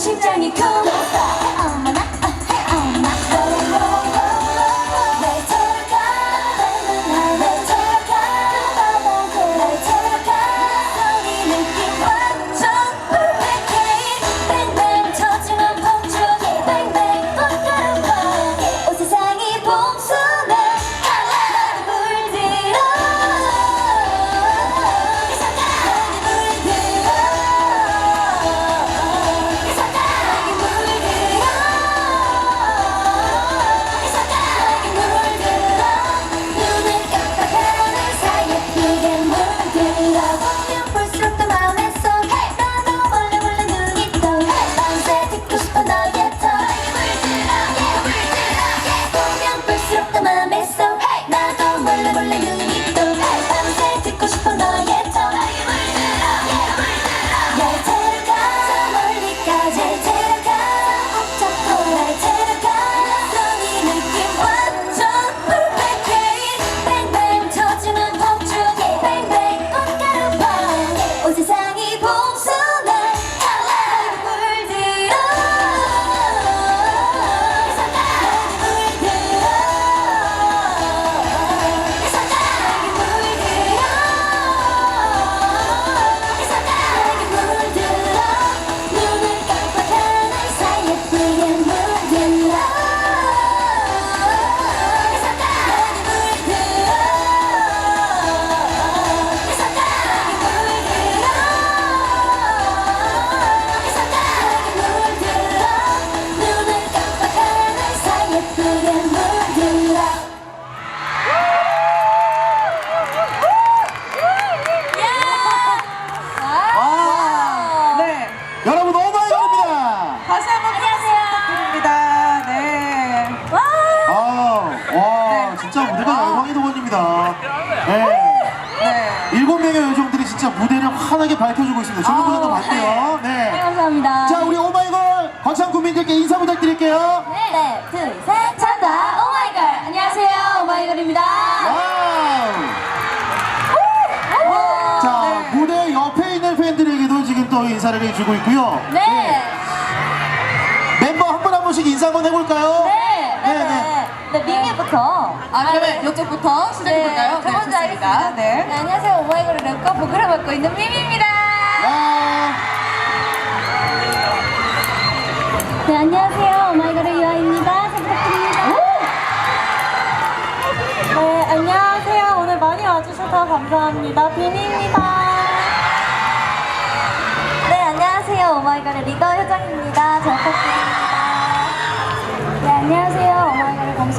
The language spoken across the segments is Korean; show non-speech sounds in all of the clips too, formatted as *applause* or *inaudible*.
심장이 쿵 아, 네. 여러분 오마이걸입니다. 다시 한번 부탁드립니다. 네. 아, 와, 진짜 무대가 열광의 동원입니다. 네. 네. 일곱 명의 요정들이 진짜 무대를 환하게 밝혀주고 있습니다. 좋은 무대도 많네요. 네. 감사합니다. 자, 우리 오마이걸 거창 국민들께 인사 부탁드릴게요. 네, 둘, 셋, 찬다. 오마이걸. 안녕하세요, 오마이걸입니다. 와우. 자, 무대 옆에 있는 팬들에게도 지금 또 인사를 해주고 있고요. 네, 멤버 한 분 한 분씩 인사 한번 해볼까요? 네, 네, 네, 네. 네, 민기부터. 아, 그러면 이쪽부터 시작해볼까요? 저 먼저 좋습니다. 하겠습니다. 네. 네, 안녕하세요, 오마이걸의 랩과 보컬을 맡고 있는 미미입니다.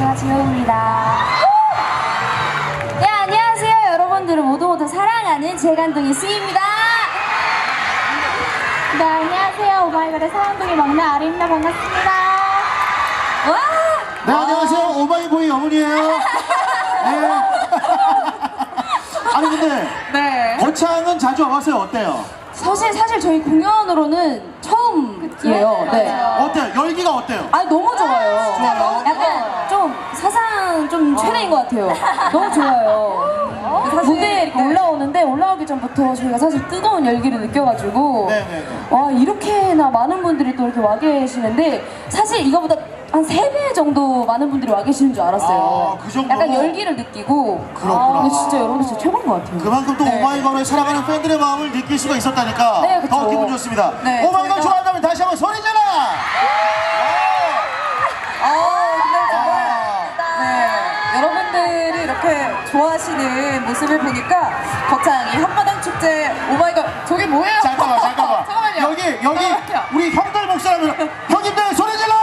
지효입니다. 네, 안녕하세요. 여러분들을 모두 모두 사랑하는 재간둥이 수입니다. 네, 안녕하세요. 오마이걸의 사랑둥이 막내 아리입니다. 반갑습니다. 와! 네, 안녕하세요. 오마이보이 어머니예요. 네. *laughs* 아니 근데 네. 거창은 자주 와봤어요. 어때요? 사실 사실 저희 공연으로는 처음이에요. 네. 어때요? 열기가 어때요? 아 너무 좋아요. 좋아요? 약간 좀 사상 좀 최대인 것 같아요. 너무 좋아요. 무대에 이렇게 올라오는데 올라오기 전부터 저희가 사실 뜨거운 열기를 느껴가지고 네 네 네. 와 이렇게나 많은 분들이 또 이렇게 와 계시는데 사실 이거보다 한 세 배 정도 많은 분들이 와 계시는 줄 알았어요. 아, 그 정도로? 약간 열기를 느끼고 그렇구나. 아, 근데 진짜 여러분들 진짜 최고인 것 같아요. 그만큼 또 오마이걸을 사랑하는 팬들의 마음을 느낄 수가 있었다니까 네, 그쵸. 더 기분 좋습니다. 네, 오마이걸 저희가- 좋아한다면 다시 한번 소리 질러! 좋아하시는 모습을 보니까 거창이 한마당 축제 오마이걸 저게 뭐예요? 잠깐만 잠깐만 *laughs* 잠깐만요. 여기 여기 잠깐만요. 우리 형들 목사라면 형님들 소리 질러!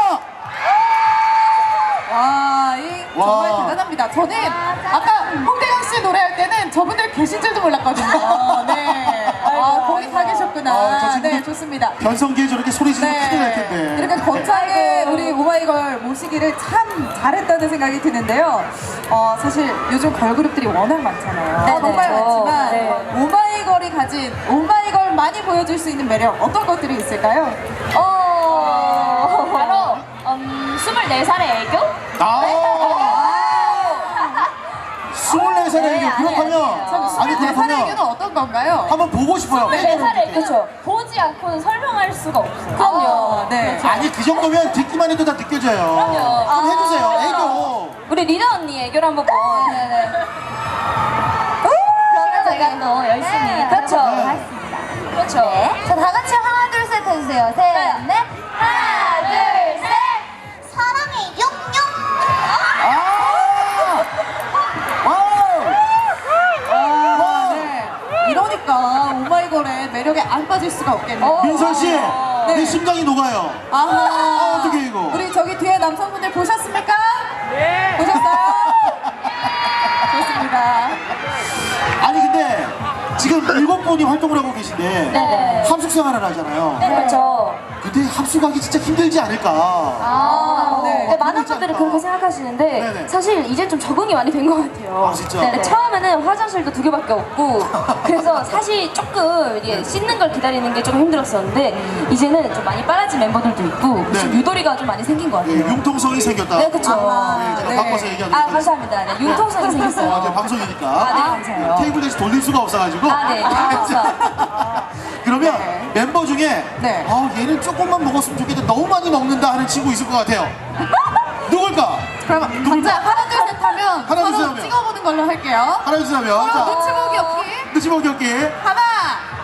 와, 이 정말 와. 대단합니다. 저는 아까 홍대경 씨 노래할 때는 저분들 계신 줄도 몰랐거든요. 네. 아, 거기 가 계셨구나. 아, 저 친구들- 네, 좋습니다. 변성기에 저렇게 소리 지르면 큰일 날 텐데 네. 이렇게 거창에 우리 오마 이걸 모시기를 참 잘했다는 생각이 드는데요. 어, 사실 요즘 걸그룹들이 워낙 많잖아요. 네, 정말 네. 많지만 네. 오마이걸이 가진 오마이걸 많이 보여줄 수 있는 매력 어떤 것들이 있을까요? 어 바로 음, 24살의 애교? 아 스물네 살의 네, 애교 아니에요, 그렇다면. 아니 24살의 그렇다면 어떤 건가요? 한번 보고 싶어요 네, 살의 그렇죠. 보지 않고는 설명할 수가 없어요. 어, 네. 아니 그 정도면 듣기만 해도 다 느껴져요. 그럼요. 좀 해주세요. 아. 애교. 우리 리나 언니 애교를 한번 보. 네네. 그러면 제가 또 열심히 네. 그렇죠. 하겠습니다. 그렇죠. 네. 자, 다 같이 하나, 둘, 셋 해주세요. 셋, 넷. 하나, 걸의 매력에 안 빠질 수가 없겠네요. 민선 씨, 네. 내 심장이 녹아요. 아하. 아, 어떡해, 이거. 우리 저기 뒤에 남성분들 보셨습니까? 네. 보셨어요? 지금 일곱 분이 활동을 하고 계신데 네네. 합숙 생활을 하잖아요. 네, 그렇죠. 근데 합숙하기 진짜 힘들지 않을까. 아, 네. 네. 많은 힘들지 분들이 않다. 그렇게 생각하시는데 네네. 사실 이제 좀 적응이 많이 된 것 같아요. 아, 진짜? 네, 처음에는 화장실도 두 개밖에 없고 *laughs* 그래서 사실 조금 이게 씻는 걸 기다리는 게 조금 힘들었었는데 이제는 좀 많이 빨라진 멤버들도 있고 네. 좀 유도리가 좀 많이 생긴 것 예, 같아요. 융통성이 생겼다. 네, 그쵸. 네, 제가 네. 바꿔서 얘기하도록 아, 하겠습니다. 감사합니다. 네, 융통성이 생겼어요. 아, 네, 방송이니까. 아, 네, 감사해요. 테이블 대신 돌릴 수가 없어가지고. 아, 네, 감사. 그러면 네. 멤버 중에 네. 아, 얘는 조금만 먹었으면 좋겠는데 너무 많이 먹는다 하는 친구 있을 것 같아요. *laughs* 누굴까? 그럼 각자 하나 둘 셋 하면 하나, 둘, 셋 서로 하면. 찍어보는 걸로 할게요. 하나 둘셋 하면 자, 눈치 보기 없기. 눈치 보기 없기 하나,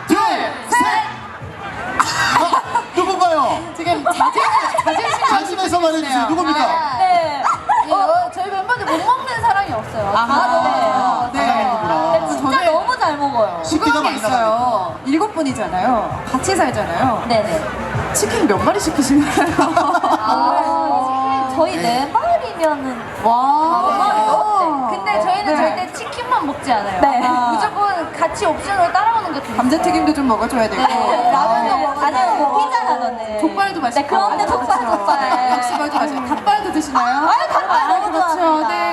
둘, 셋. 아, *laughs* 누군가요? 지금 자진 자진심 자신에서 말해주세요. 누굽니까? 네. 어, 저희 멤버들 못 먹 분이잖아요. 같이 살잖아요. 네네. 치킨 몇 마리 시키시나요? 아, 저희 네 마리면은 와. 근데 저희는 네. 절대 치킨만 먹지 않아요. 네. 무조건 같이 옵션으로 따라오는 것도. 감자튀김도 좀 먹어줘야 되고. 네, 라면도 아. 먹어요. 아니면 뭐 피자라든지. 족발도 맛있고. 네, 그럼요, 족발, 족발. 역시 맛있고. 닭발도 드시나요? 아, 닭발 너무 그렇죠. 좋아합니다. 네.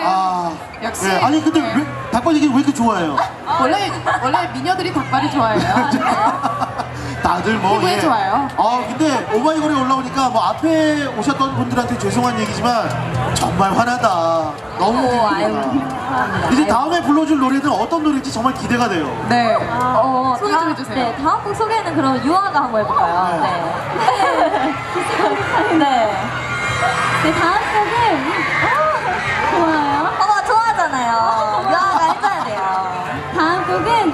아, 역시. 네, 아니 근데 왜 닭발 얘기 왜 이렇게 좋아해요? 원래 원래 미녀들이 닭발을 좋아해요. *laughs* 다들 뭐 피부에 좋아요. 아 근데 오마이걸에 올라오니까 뭐 앞에 오셨던 분들한테 죄송한 얘기지만 정말 화나다. 너무 기쁘다. 이제 다음에 불러줄 노래는 어떤 노래인지 정말 기대가 돼요. 네. 어, 소개 좀 다음- 해주세요. 네, 다음 곡 소개는 그럼 유아가 한번 해볼까요? 네. 네. *laughs* 네. 네, 다음 곡은 아,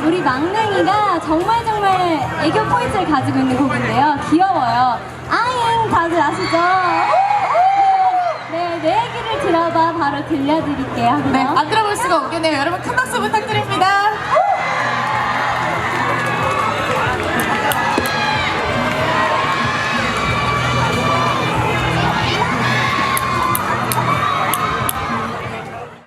우리 막냉이가 정말 정말 애교 포인트를 가지고 있는 곡인데요. 귀여워요. 아잉 다들 아시죠? *laughs* 네, 내 얘기를 들어봐 바로 들려드릴게요. 네. 안 들어볼 수가 없겠네요. 여러분 큰 박수 부탁드립니다.